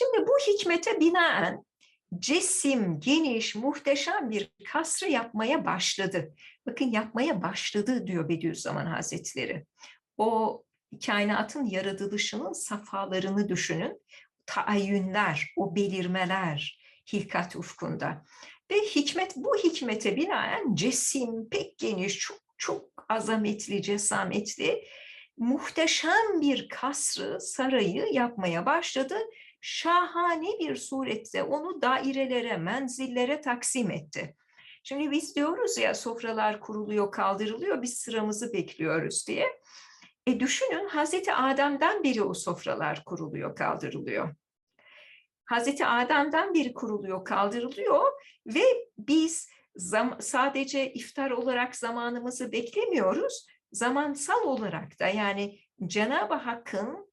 Şimdi bu hikmete binaen cesim, geniş, muhteşem bir kasrı yapmaya başladı. Bakın yapmaya başladı diyor Bediüzzaman Hazretleri. O kainatın yaratılışının safhalarını düşünün. Taayyünler, o belirmeler hilkat ufkunda. Ve hikmet bu hikmete binaen cesim, pek geniş, çok çok azametli, cesametli, muhteşem bir kasrı, sarayı yapmaya başladı. Şahane bir surette onu dairelere, menzillere taksim etti. Şimdi biz diyoruz ya sofralar kuruluyor, kaldırılıyor, biz sıramızı bekliyoruz diye. E düşünün Hazreti Adem'den beri o sofralar kuruluyor, kaldırılıyor. Hazreti Adem'den beri kuruluyor, kaldırılıyor ve biz sadece iftar olarak zamanımızı beklemiyoruz. Zamansal olarak da yani Cenab-ı Hakk'ın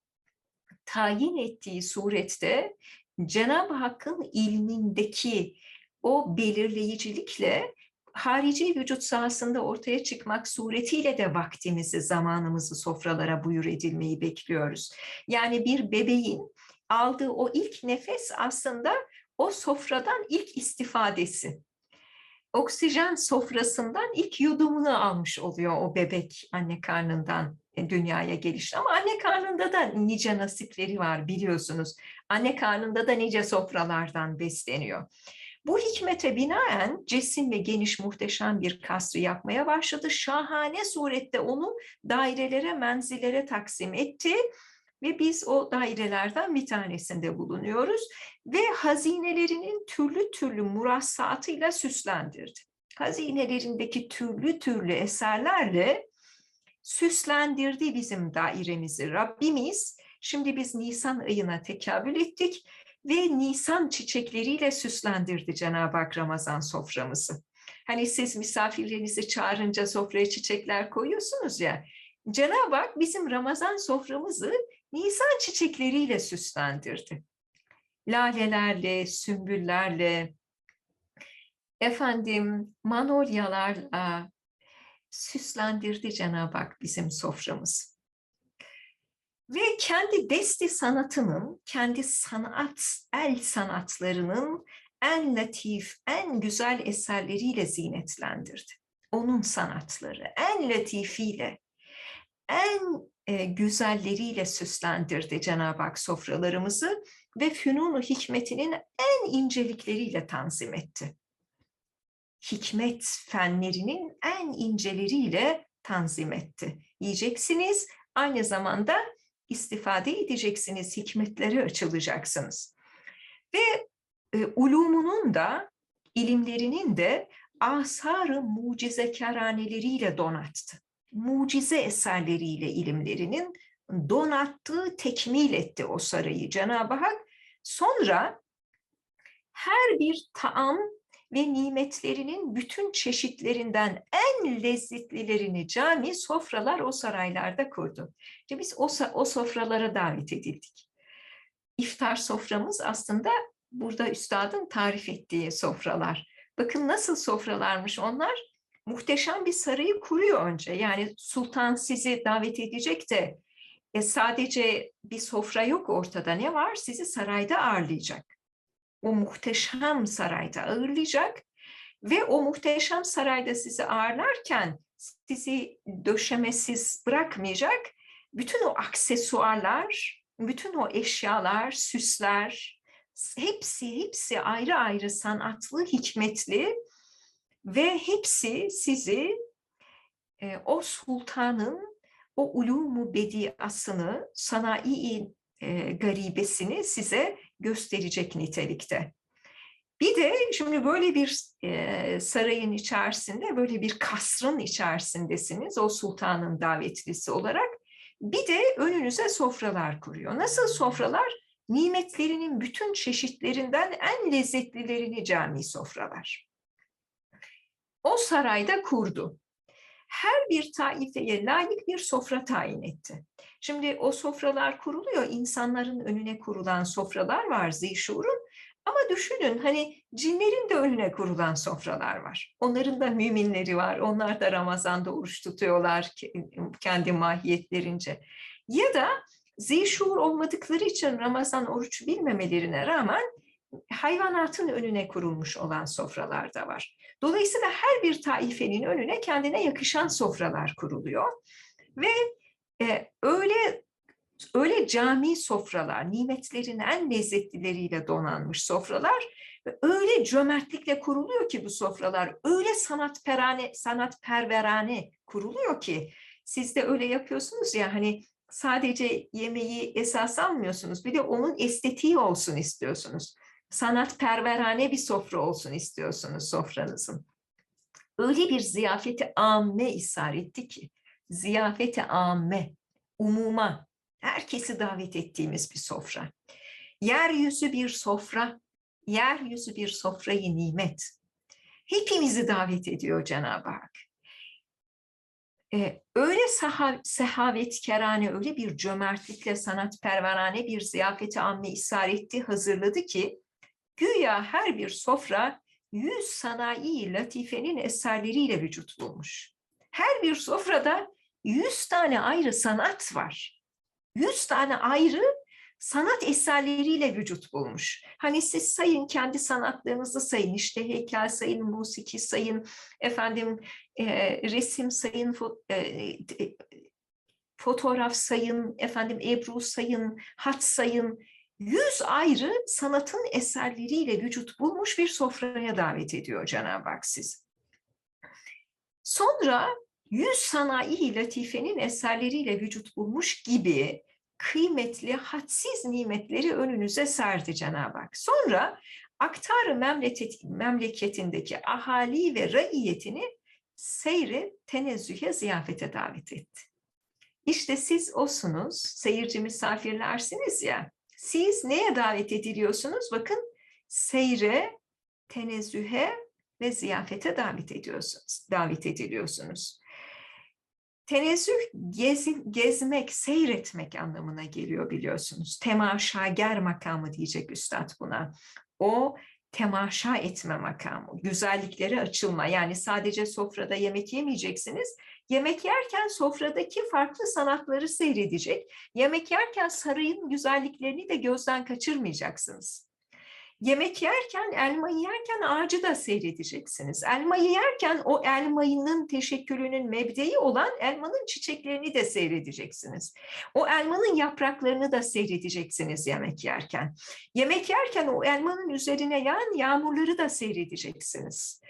tayin ettiği surette Cenab-ı Hakk'ın ilmindeki o belirleyicilikle harici vücut sahasında ortaya çıkmak suretiyle de vaktimizi, zamanımızı sofralara buyur edilmeyi bekliyoruz. Yani bir bebeğin aldığı o ilk nefes aslında o sofradan ilk istifadesi. Oksijen sofrasından ilk yudumunu almış oluyor o bebek anne karnından dünyaya gelişte. Ama anne karnında da nice nasipleri var biliyorsunuz. Anne karnında da nice sofralardan besleniyor. Bu hikmete binaen cesim ve geniş muhteşem bir kasrı yapmaya başladı. Şahane surette onu dairelere, menzillere taksim etti ve biz o dairelerden bir tanesinde bulunuyoruz ve hazinelerinin türlü türlü murassatıyla süslendirdi. Hazinelerindeki türlü türlü eserlerle süslendirdi bizim dairemizi Rabbimiz. Şimdi biz Nisan ayına tekabül ettik ve Nisan çiçekleriyle süslendirdi Cenab-ı Hak Ramazan soframızı. Hani siz misafirlerinizi çağırınca sofraya çiçekler koyuyorsunuz ya. Cenab-ı Hak bizim Ramazan soframızı Nisan çiçekleriyle süslendirdi. Lalelerle, sümbüllerle, efendim manolyalarla süslendirdi Cenab-ı Hak bizim soframızı. Ve kendi desti sanatının, kendi sanat, el sanatlarının en latif, en güzel eserleriyle zinetlendirdi. Onun sanatları en latifiyle, en e, güzelleriyle süslendirdi Cenab-ı Hak sofralarımızı ve fünunu hikmetinin en incelikleriyle tanzim etti. Hikmet fenlerinin en inceleriyle tanzim etti. Yiyeceksiniz, aynı zamanda istifade edeceksiniz, hikmetleri açılacaksınız. Ve e, ulumunun da, ilimlerinin de asar-ı mucizekaraneleriyle donattı mucize eserleriyle ilimlerinin donattığı, tekmil etti o sarayı Cenab-ı Hak. Sonra her bir taam ve nimetlerinin bütün çeşitlerinden en lezzetlilerini cami sofralar o saraylarda kurdu. İşte biz o, o sofralara davet edildik. İftar soframız aslında burada üstadın tarif ettiği sofralar. Bakın nasıl sofralarmış onlar muhteşem bir sarayı kuruyor önce. Yani sultan sizi davet edecek de e, sadece bir sofra yok ortada. Ne var? Sizi sarayda ağırlayacak. O muhteşem sarayda ağırlayacak ve o muhteşem sarayda sizi ağırlarken sizi döşemesiz bırakmayacak. Bütün o aksesuarlar, bütün o eşyalar, süsler, hepsi hepsi ayrı ayrı sanatlı, hikmetli ve hepsi sizi e, o sultanın o ulumu bediasını, sanayi e, garibesini size gösterecek nitelikte. Bir de şimdi böyle bir e, sarayın içerisinde, böyle bir kasrın içerisindesiniz o sultanın davetlisi olarak. Bir de önünüze sofralar kuruyor. Nasıl sofralar? Nimetlerinin bütün çeşitlerinden en lezzetlilerini cami sofralar o sarayda kurdu. Her bir taifeye layık bir sofra tayin etti. Şimdi o sofralar kuruluyor, insanların önüne kurulan sofralar var zişurun. Ama düşünün hani cinlerin de önüne kurulan sofralar var. Onların da müminleri var. Onlar da Ramazan'da oruç tutuyorlar kendi mahiyetlerince. Ya da zişur olmadıkları için Ramazan oruç bilmemelerine rağmen hayvanatın önüne kurulmuş olan sofralar da var. Dolayısıyla her bir taifenin önüne kendine yakışan sofralar kuruluyor. Ve e, öyle öyle cami sofralar, nimetlerin en lezzetlileriyle donanmış sofralar öyle cömertlikle kuruluyor ki bu sofralar, öyle sanatperane, sanatperverane kuruluyor ki siz de öyle yapıyorsunuz ya hani sadece yemeği esas almıyorsunuz. Bir de onun estetiği olsun istiyorsunuz. Sanatperverane bir sofra olsun istiyorsunuz sofranızın. Öyle bir ziyafeti amme ishar etti ki, ziyafeti amme, umuma, herkesi davet ettiğimiz bir sofra. Yeryüzü bir sofra, yeryüzü bir sofrayı nimet. Hepimizi davet ediyor Cenab-ı Hak. Ee, öyle saha, sehavetkarane, öyle bir cömertlikle sanatperverane bir ziyafeti amme ishar etti, hazırladı ki, güya her bir sofra yüz sanayi latifenin eserleriyle vücut bulmuş. Her bir sofrada yüz tane ayrı sanat var. Yüz tane ayrı sanat eserleriyle vücut bulmuş. Hani siz sayın kendi sanatlarınızı sayın işte heykel sayın, musiki sayın, efendim e, resim sayın, fo, e, fotoğraf sayın, efendim ebru sayın, hat sayın. Yüz ayrı sanatın eserleriyle vücut bulmuş bir sofraya davet ediyor Cenab-ı Hak siz. Sonra yüz sanayi latifenin eserleriyle vücut bulmuş gibi kıymetli, hadsiz nimetleri önünüze serdi Cenab-ı Hak. Sonra aktar memleket, memleketindeki ahali ve raiyetini seyre, tenezzühe, ziyafete davet etti. İşte siz osunuz, seyirci misafirlersiniz ya, siz neye davet ediliyorsunuz? Bakın seyre, tenezzühe ve ziyafete davet ediyorsunuz, davet ediliyorsunuz. Tenezzüh gez, gezmek, seyretmek anlamına geliyor biliyorsunuz. Temaşager makamı diyecek üstad buna. O temaşa etme makamı, güzelliklere açılma. Yani sadece sofrada yemek yemeyeceksiniz. Yemek yerken sofradaki farklı sanatları seyredecek. Yemek yerken sarayın güzelliklerini de gözden kaçırmayacaksınız. Yemek yerken, elmayı yerken ağacı da seyredeceksiniz. Elmayı yerken o elmayının teşekkülünün mebdeyi olan elmanın çiçeklerini de seyredeceksiniz. O elmanın yapraklarını da seyredeceksiniz yemek yerken. Yemek yerken o elmanın üzerine yağan yağmurları da seyredeceksiniz.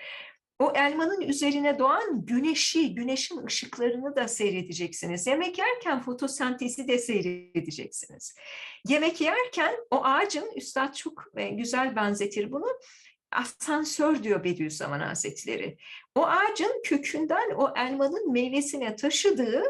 O elmanın üzerine doğan güneşi, güneşin ışıklarını da seyredeceksiniz. Yemek yerken fotosentezi de seyredeceksiniz. Yemek yerken o ağacın, Üstad çok e, güzel benzetir bunu, asansör diyor Bediüzzaman Hazretleri. O ağacın kökünden o elmanın meyvesine taşıdığı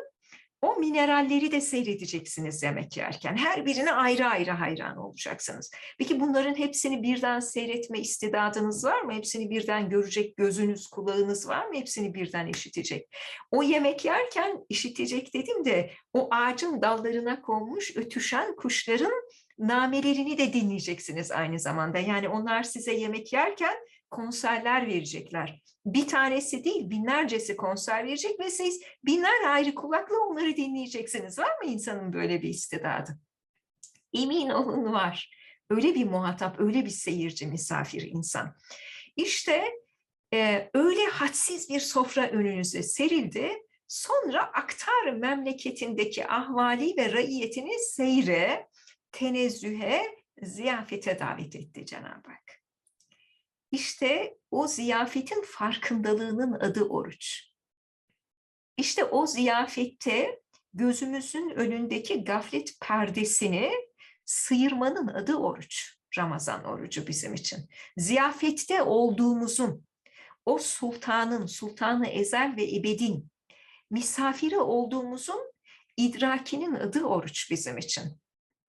o mineralleri de seyredeceksiniz yemek yerken. Her birine ayrı ayrı hayran olacaksınız. Peki bunların hepsini birden seyretme istidadınız var mı? Hepsini birden görecek gözünüz, kulağınız var mı? Hepsini birden işitecek. O yemek yerken işitecek dedim de o ağacın dallarına konmuş ötüşen kuşların namelerini de dinleyeceksiniz aynı zamanda. Yani onlar size yemek yerken konserler verecekler. Bir tanesi değil binlercesi konser verecek ve siz binler ayrı kulakla onları dinleyeceksiniz. Var mı insanın böyle bir istidadı? Emin olun var. Öyle bir muhatap, öyle bir seyirci, misafir insan. İşte e, öyle hadsiz bir sofra önünüze serildi. Sonra aktar memleketindeki ahvali ve raiyetini seyre, tenezzühe, ziyafete davet etti Cenab-ı Hak. İşte o ziyafetin farkındalığının adı oruç. İşte o ziyafette gözümüzün önündeki gaflet perdesini sıyırmanın adı oruç. Ramazan orucu bizim için. Ziyafette olduğumuzun, o sultanın, sultanı ezel ve ebedin misafiri olduğumuzun idrakinin adı oruç bizim için.